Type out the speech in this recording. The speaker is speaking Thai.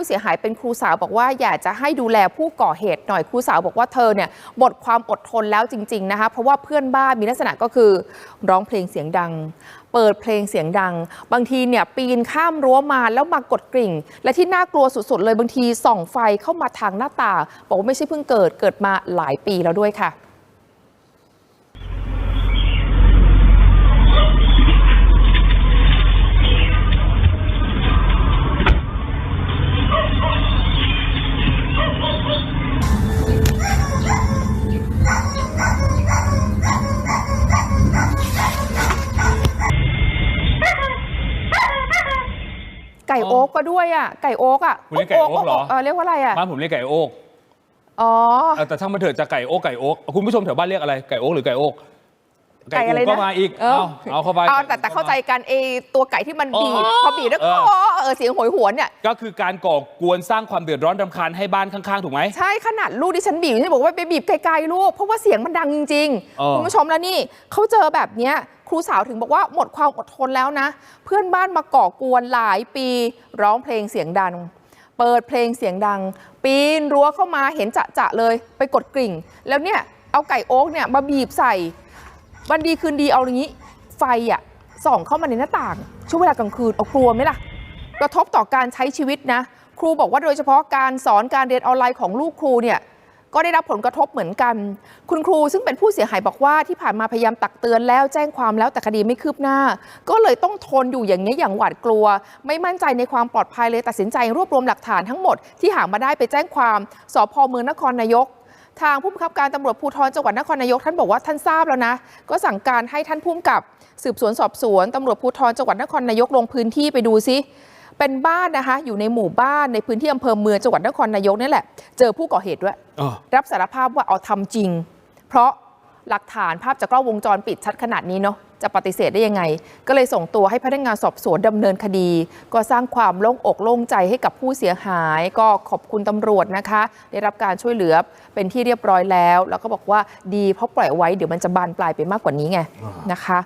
ผู้เสียหายเป็นครูสาวบอกว่าอยากจะให้ดูแลผู้ก่อเหตุหน่อยครูสาวบอกว่าเธอเนี่ยหมดความอดทนแล้วจริงๆนะคะเพราะว่าเพื่อนบ้านมีลักษณะก็คือร้องเพลงเสียงดัง เปิดเพลงเสียงดัง บางทีเนี่ยปีนข้ามรั้วมาแล้วมากดกริ่ง และที่น่ากลัวสุดๆ เลยบางทีส่องไฟเข้ามาทางหน้าต่างบอกว่าไม่ใช่เพิ่งเกิดเกิดมาหลายปีแล้วด้วยค่ะ ไก่โอ๊กก็ด้วยอะไก่โอ๊กอะคุณเรียกไก่โอ๊กเหรอเออเรียกว่าอะไรอะบ้านผมเรียกไก่โอ๊กอ๋อเออแต่ถ้ามันเถิดจะไก่โอ๊กไก่โอ๊กคุณผู้ชมแถวบ้านเรียกอะไรไก่โอ๊กหรือไก่โอ๊ก ไก่อะไรก็นะมาอีก เออ เอาเอาเข้าไปเอาแต่แต่เข้าใจกันเอตัวไก่ที่มันบีบอ๋อพอบีบแล้วก็เอออ๋อเออเสียงโหยหวนเนี่ย ก็คือการก่อกวนสร้างความเดือดร้อนรำคาญให้บ้านข้างๆ ถูกไหม ใช่ขนาดลูกที่ฉันบีบฉันบอกว่าไปบีบไกลๆลูก เพราะว่าเสียงมันดังจริงเออ ๆ คุณผู้ชมแล้วนี่เขาเจอแบบเนี้ยครูสาวถึงบอกว่าหมดความอดทนแล้วนะ เพื่อนบ้านมาก่อกวนหลายปี ร้องเพลงเสียงดัง เปิดเพลงเสียงดัง ปีนรั้วเข้ามาเห็นจะจะๆเลย ไปกดกริ่ง แล้วเนี่ยเอาไก่โอ๊กเนี่ยมาบีบใส่ วันดีคืนดีเอาอย่างนี้ ไฟอะส่องเข้ามาในหน้าต่าง ช่วงเวลากลางคืนเอากลัวไหมล่ะ กระทบต่อการใช้ชีวิตนะ ครูบอกว่าโดยเฉพาะการสอนการเรียนออนไลน์ของลูกครูเนี่ยก็ได้รับผลกระทบเหมือนกัน คุณครูซึ่งเป็นผู้เสียหายบอกว่าที่ผ่านมาพยายามตักเตือนแล้วแจ้งความแล้วแต่คดีไม่คืบหน้า ก็เลยต้องทนอยู่อย่างนี้อย่างหวาดกลัว ไม่มั่นใจในความปลอดภัยเลยตัดสินใจรวบรวมหลักฐานทั้งหมดที่หามาได้ไปแจ้งความสพเมืองนครนายก ทางผู้บังคับการตำรวจภูธรจังหวัดนครนายกท่านบอกว่าท่านทราบแล้วนะ ก็สั่งการให้ท่านผู้กำกับสืบสวนสอบสวนตำรวจภูธรจังหวัดนครนายกลงพื้นที่ไปดูซิเป็นบ้านนะคะ อยู่ในหมู่บ้านในพื้นที่อำเภอเมืองจังหวัดนครนายกนี่แหละ เจอผู้ก่อเหตุด้วยเออรับสารภาพว่าเอาทำจริง เพราะ หลักฐานภาพจากกล้องวงจรปิดชัดขนาดนี้เนาะจะปฏิเสธได้ยังไง ก็เลยส่งตัวให้พนักงานสอบสวนดำเนินคดี ก็สร้างความโล่งอกโล่งใจให้กับผู้เสียหาย ก็ขอบคุณตำรวจนะคะ ได้รับการช่วยเหลือเป็นที่เรียบร้อยแล้ว แล้วก็บอกว่าดีเพราะปล่อยไว้เดี๋ยวมันจะบานปลายไปมากกว่านี้ไงนะคะ